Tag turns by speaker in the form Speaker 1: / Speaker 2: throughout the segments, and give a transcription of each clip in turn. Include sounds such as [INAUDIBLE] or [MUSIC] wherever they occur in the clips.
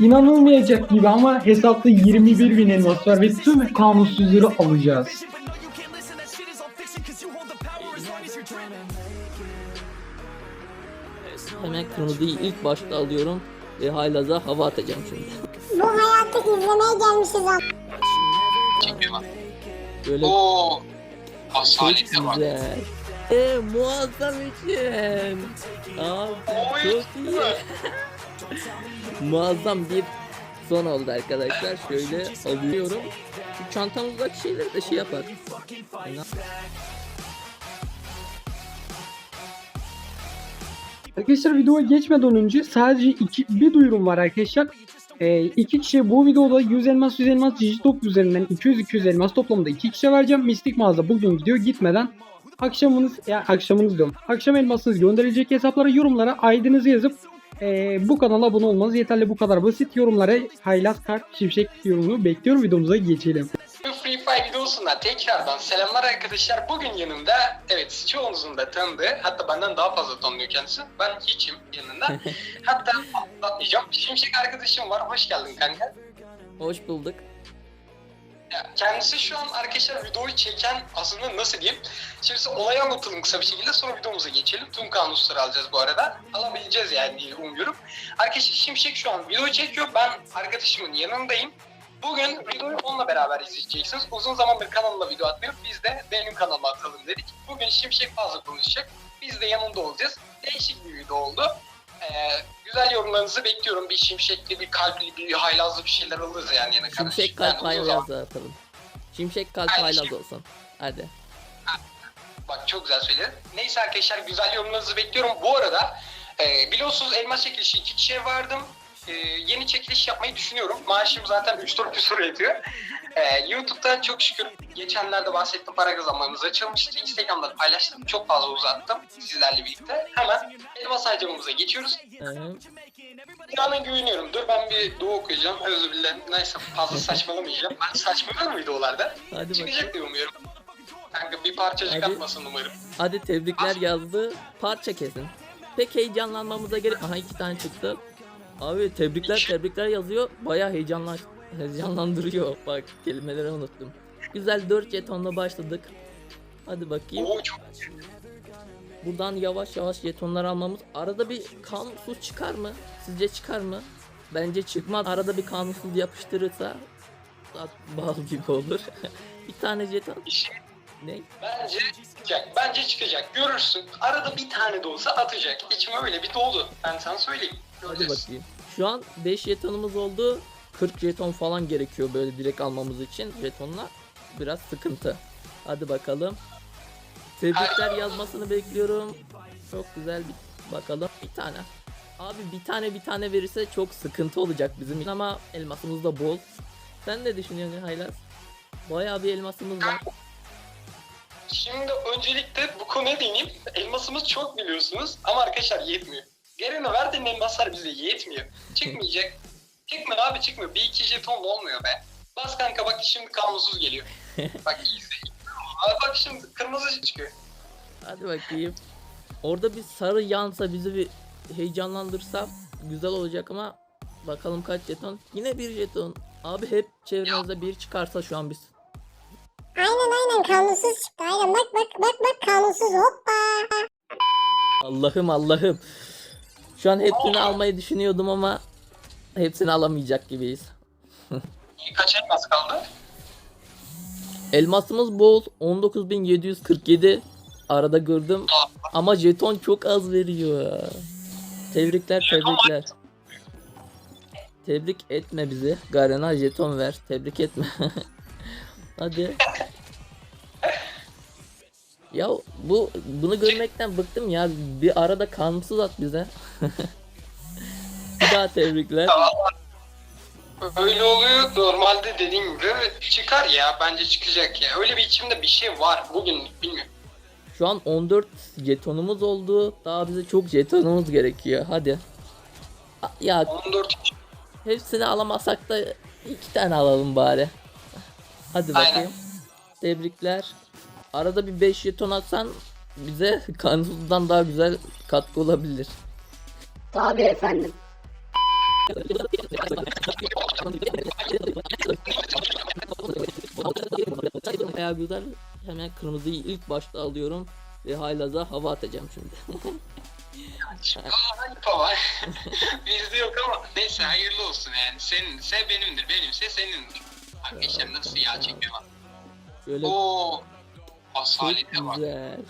Speaker 1: İnanılmayacak gibi ama hesapta 21 bin elmas var ve tüm kanunsuzları alacağız.
Speaker 2: Hemen kırmızıyı ilk başta alıyorum ve haylaza hava atacağım şimdi.
Speaker 3: Bu hayatı izlemeye gelmişiz abi.
Speaker 2: Böyle
Speaker 4: Oo. Asalete bak.
Speaker 2: güzel. Eee muazzam için. Abi çok iyi. Muazzam bir son oldu arkadaşlar. Şöyle alıyorum. Şu çantamızdaki şeyleri de şey yapar.
Speaker 1: Arkadaşlar videoya geçmeden önce sadece iki, bir duyurum var arkadaşlar. Ee, iki kişiye bu videoda 100 elmas 100 elmas Digitop üzerinden 200-200 elmas toplamda iki kişiye vereceğim. Mistik mağaza bugün gidiyor gitmeden akşamınız ya akşamınız diyorum. Akşam elmasınız gönderilecek hesaplara yorumlara ID'nizi yazıp ee, bu kanala abone olmanız yeterli bu kadar basit. Yorumlara haylaz kart şimşek yorumunu bekliyorum videomuza geçelim.
Speaker 4: Free Fire videosundan tekrardan selamlar arkadaşlar. Bugün yanımda evet çoğunuzun da tanıdığı hatta benden daha fazla tanıyor kendisi. Ben hiçim yanında. [LAUGHS] hatta atlatmayacağım. Şimşek arkadaşım var. Hoş geldin kanka.
Speaker 2: Hoş bulduk.
Speaker 4: Kendisi şu an arkadaşlar videoyu çeken aslında nasıl diyeyim? Şimdi olayı anlatalım kısa bir şekilde sonra videomuza geçelim. Tüm kanunları alacağız bu arada. Alabileceğiz yani diye umuyorum. Arkadaşlar Şimşek şu an video çekiyor. Ben arkadaşımın yanındayım. Bugün videoyu onunla beraber izleyeceksiniz. Uzun zamandır kanalına video atmıyoruz. Biz de benim kanalıma atalım dedik. Bugün Şimşek fazla konuşacak. Biz de yanında olacağız. Değişik bir video oldu. Ee, güzel yorumlarınızı bekliyorum. Bir şimşekli, bir kalpli, bir haylazlı bir şeyler alırız yani yine kardeş.
Speaker 2: Şimşek kalp
Speaker 4: Yani
Speaker 2: haylaz atalım. Şimşek kalp
Speaker 4: Aynen.
Speaker 2: haylaz olsun. Hadi.
Speaker 4: Bak çok güzel söyledin. Neyse arkadaşlar güzel yorumlarınızı bekliyorum. Bu arada e, biliyorsunuz elmas çekilişi iki kişiye vardım. E, yeni çekiliş yapmayı düşünüyorum. Maaşım zaten 3-4 küsur ediyor. E, YouTube'da çok şükür geçenlerde bahsettim para kazanmamız açılmıştı. Instagram'da paylaştım. Çok fazla uzattım sizlerle birlikte. Hemen elmas harcamamıza geçiyoruz.
Speaker 2: Ee,
Speaker 4: İnanın güveniyorum. Dur ben bir dua okuyacağım. Özür dilerim. Neyse fazla saçmalamayacağım. Ben saçmalıyorum videolarda.
Speaker 2: hadi
Speaker 4: Çıkacak diye umuyorum. Kanka bir parçacık
Speaker 2: Hadi.
Speaker 4: atmasın umarım.
Speaker 2: Hadi tebrikler yazdı. Parça kesin. Pek heyecanlanmamıza gerek... Aha iki tane çıktı. Abi tebrikler tebrikler yazıyor. Baya heyecanlan heyecanlandırıyor. Bak kelimeleri unuttum. Güzel 4 jetonla başladık. Hadi bakayım.
Speaker 4: Oo çok
Speaker 2: Buradan yavaş yavaş jetonlar almamız. Arada bir kanunsuz çıkar mı? Sizce çıkar mı? Bence çıkmaz. Arada bir kanunsuz yapıştırırsa bal gibi olur. [LAUGHS] bir tane jeton.
Speaker 4: işi
Speaker 2: Ne?
Speaker 4: bence çıkacak. Bence çıkacak. Görürsün. Arada bir tane de olsa atacak. İçime öyle bir doldu. Ben sana söyleyeyim.
Speaker 2: Hadi
Speaker 4: Göreceğiz.
Speaker 2: bakayım. Şu an 5 jetonumuz oldu. 40 jeton falan gerekiyor böyle direkt almamız için. Jetonla biraz sıkıntı. Hadi bakalım. Tebrikler yazmasını bekliyorum. Çok güzel bir bakalım. Bir tane. Abi bir tane bir tane verirse çok sıkıntı olacak bizim için ama elmasımız da bol. Sen ne düşünüyorsun Haylaz? Bayağı bir elmasımız var.
Speaker 4: Şimdi öncelikle bu konuya değineyim. Elmasımız çok biliyorsunuz ama arkadaşlar yetmiyor. Gerine verdiğin elmaslar bize yetmiyor. [LAUGHS] Çıkmayacak. Çıkmıyor abi çıkmıyor. Bir iki jeton olmuyor be. Bas kanka bak şimdi kanunsuz geliyor. [LAUGHS] bak iyi. Abi bak şimdi kırmızı çıkıyor.
Speaker 2: Hadi bakayım. Orada bir sarı yansa bizi bir heyecanlandırsa güzel olacak ama bakalım kaç jeton. Yine bir jeton. Abi hep çevremizde bir çıkarsa şu an biz.
Speaker 3: Aynen aynen kanunsuz çıktı. Aynen bak bak bak bak kanunsuz hoppa.
Speaker 2: Allah'ım Allah'ım. Şu an hepsini almayı düşünüyordum ama hepsini alamayacak gibiyiz.
Speaker 4: İyi kaç elmas kaldı?
Speaker 2: Elmasımız bol 19747 arada gördüm ama jeton çok az veriyor. Tebrikler tebrikler. Tebrik etme bizi. Garena jeton ver. Tebrik etme. [LAUGHS] Hadi. Ya bu bunu görmekten bıktım ya. Bir arada kanunsuz at bize. [LAUGHS] Tebrikler.
Speaker 4: Öyle oluyor. Normalde dediğim gibi çıkar ya. Bence çıkacak ya. Öyle bir içimde bir şey var. Bugün bilmiyorum.
Speaker 2: Şu an 14 jetonumuz oldu. Daha bize çok jetonumuz gerekiyor. Hadi. Ya
Speaker 4: 14
Speaker 2: hepsini alamazsak da iki tane alalım bari. Hadi
Speaker 4: Aynen.
Speaker 2: bakayım. Tebrikler. Arada bir 5 jeton atsan bize [LAUGHS] kanunsuzdan daha güzel katkı olabilir.
Speaker 3: Tabii efendim.
Speaker 2: Bayağı güzel. Hemen kırmızıyı ilk başta alıyorum ve haylaza hava atacağım şimdi.
Speaker 4: Ayıp ama. [LAUGHS] Bizde yok ama neyse hayırlı olsun yani. Seninse benimdir, benimse senindir. Arkadaşlar nasıl yağ çekiyor bak.
Speaker 2: Şöyle
Speaker 4: Oo. Asalete bak.
Speaker 2: güzel.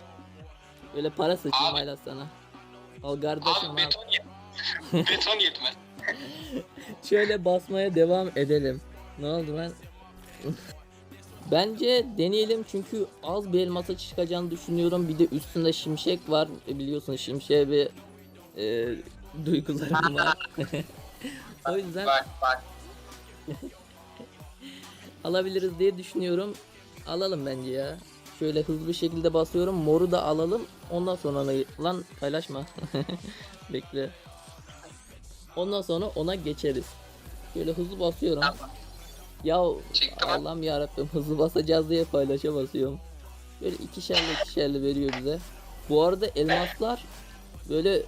Speaker 2: Böyle para sıçayım haylaz sana. Al kardeşim
Speaker 4: Abi beton yet. [LAUGHS] beton yetmez.
Speaker 2: Şöyle basmaya devam edelim. Ne oldu lan? Bence deneyelim çünkü az bir elmasa çıkacağını düşünüyorum. Bir de üstünde şimşek var. E, Biliyorsun şimşeğe bir e, duygularım var. [LAUGHS] o yüzden
Speaker 4: Bak bak. [LAUGHS]
Speaker 2: alabiliriz diye düşünüyorum. Alalım bence ya. Şöyle hızlı bir şekilde basıyorum. Moru da alalım. Ondan sonra. Lan paylaşma. [LAUGHS] Bekle. Ondan sonra ona geçeriz. Şöyle hızlı basıyorum.
Speaker 4: Tamam.
Speaker 2: Ya
Speaker 4: Çektim.
Speaker 2: Allah'ım yarabbim hızlı basacağız diye paylaşa basıyorum. Böyle ikişerli ikişerli veriyor bize. Bu arada elmaslar böyle e,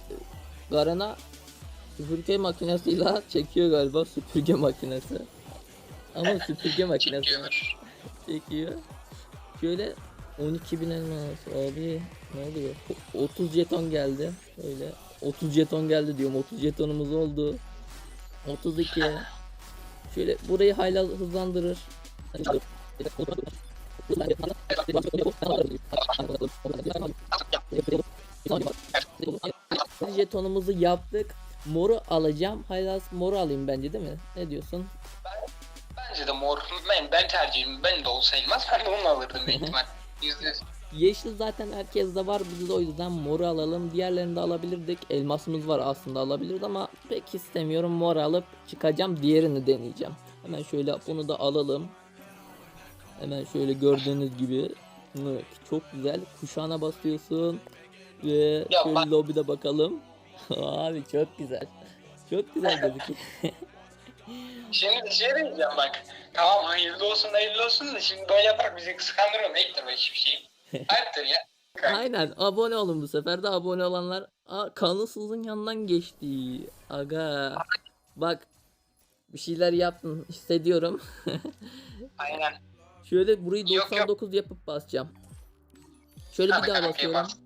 Speaker 2: Garena süpürge makinesiyle [LAUGHS] çekiyor galiba süpürge makinesi. Ama süpürge makinesi
Speaker 4: Çekiyor.
Speaker 2: çekiyor. Şöyle 12 bin elmas abi ne oluyor? 30 jeton geldi. Şöyle 30 jeton geldi diyorum 30 jetonumuz oldu. 32 Şöyle burayı hayla hızlandırır. Jetonumuzu yaptık. Moru alacağım. Haylaz moru alayım bence değil mi? Ne diyorsun?
Speaker 4: Bence de mor. Ben, ben tercihim. Ben de olsa elmas. Ben de onu alırdım büyük [LAUGHS] ihtimal. Yüzde yüz.
Speaker 2: Yeşil zaten herkeste var. Biz de o yüzden moru alalım. Diğerlerini de alabilirdik. Elmasımız var aslında alabiliriz ama pek istemiyorum. Mor alıp çıkacağım. Diğerini deneyeceğim. Hemen şöyle bunu da alalım. Hemen şöyle gördüğünüz gibi. Çok güzel. Kuşağına basıyorsun. Ve şöyle lobide bakalım. [LAUGHS] Abi çok güzel. Çok güzel gözüküyor. [LAUGHS]
Speaker 4: Şimdi bir şey diyeceğim bak. Tamam hayırlı olsun hayırlı olsun da şimdi böyle yaparak bizi kıskandırıyor. Ektir be hiçbir şey. Ayıptır ya.
Speaker 2: Aynen abone olun bu sefer de abone olanlar Aa, kanunsuzun yanından geçti aga bak bir şeyler yaptın hissediyorum [LAUGHS]
Speaker 4: Aynen.
Speaker 2: şöyle burayı
Speaker 4: Yok, yok.
Speaker 2: 99 yapıp basacağım şöyle bir
Speaker 4: Hadi
Speaker 2: daha
Speaker 4: kanka,
Speaker 2: basıyorum
Speaker 4: bas.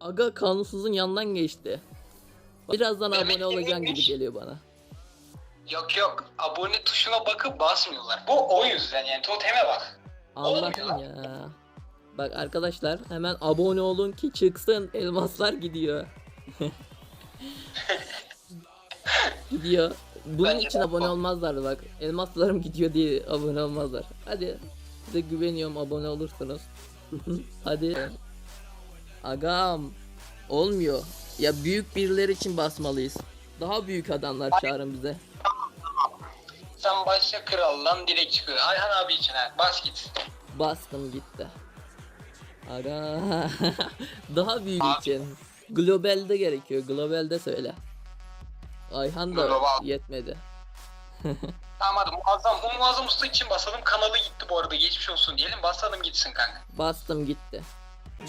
Speaker 2: aga kanunsuzun yanından geçti birazdan
Speaker 4: Demek
Speaker 2: abone olacaksın gibi geliyor bana
Speaker 4: Yok yok. Abone tuşuna bakıp basmıyorlar. Bu o yüzden yani toteme bak.
Speaker 2: Allah'ım
Speaker 4: Olmuyor.
Speaker 2: ya bak arkadaşlar hemen abone olun ki çıksın elmaslar gidiyor [LAUGHS] gidiyor. Bunun
Speaker 4: Bence
Speaker 2: için abone
Speaker 4: bu.
Speaker 2: olmazlar bak. Elmaslarım gidiyor diye abone olmazlar. Hadi size güveniyorum abone olursunuz. [LAUGHS] Hadi. Agam. Olmuyor. Ya büyük birileri için basmalıyız. Daha büyük adamlar çağırın bize.
Speaker 4: Sen başla krallan direkt çıkıyor. Ayhan abi için ha. Bas git.
Speaker 2: Bastım gitti. Aga. [LAUGHS] Daha büyük
Speaker 4: Abi.
Speaker 2: için. Globalde gerekiyor. Globalde söyle. Ayhan da
Speaker 4: Global.
Speaker 2: yetmedi. [LAUGHS]
Speaker 4: Tamam hadi muazzam. Bu muazzam usta için basalım. Kanalı gitti bu arada. Geçmiş olsun diyelim. Basalım gitsin kanka.
Speaker 2: Bastım gitti.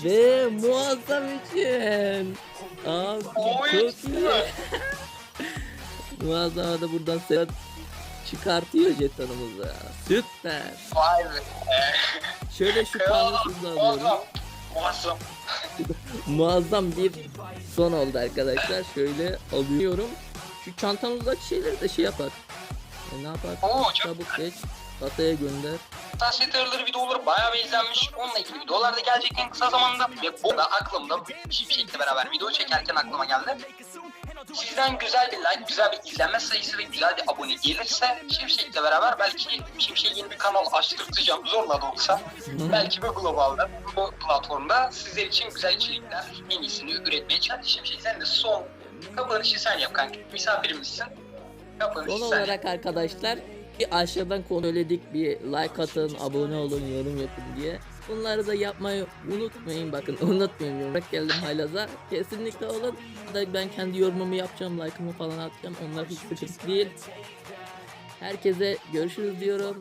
Speaker 2: Ve muazzam için. Abi çok iyi. [LAUGHS] muazzam da buradan seyahat çıkartıyor jetonumuzu. Süper.
Speaker 4: Vay be.
Speaker 2: Şöyle şu kanunsuzluğu alıyorum.
Speaker 4: Muazzam. [LAUGHS] Muazzam.
Speaker 2: Bir son oldu arkadaşlar. Şöyle alıyorum. Şu çantamızdaki şeyleri de şey yapar. E, ne yapar?
Speaker 4: Oo
Speaker 2: Çabuk geç. Kasaya gönder.
Speaker 4: Ayarları videoları bayağı bir izlenmiş. Onunla ilgili videolar da gelecek en kısa zamanda. Ve bu da aklımda Şimşek'le beraber video çekerken aklıma geldi. Sizden güzel bir like, güzel bir izlenme sayısı ve güzel bir abone gelirse Şimşek'le beraber belki Şimşek'e yeni bir kanal açtırtacağım zorla da olsa. belki bu globalda, bu platformda sizler için güzel içerikler en iyisini üretmeye çalışacağım. Şimşek sen de son kapanışı sen yap kanka. Misafirimizsin. Kapanışı
Speaker 2: Son
Speaker 4: sen
Speaker 2: olarak arkadaşlar bir aşağıdan söyledik bir like atın, abone olun, yorum yapın diye. Bunları da yapmayı unutmayın bakın [LAUGHS] unutmayın yorarak geldim haylaza. Kesinlikle olun. Ben kendi yorumumu yapacağım, like'ımı falan atacağım. Onlar hiç sıkıntı değil. Herkese görüşürüz diyorum.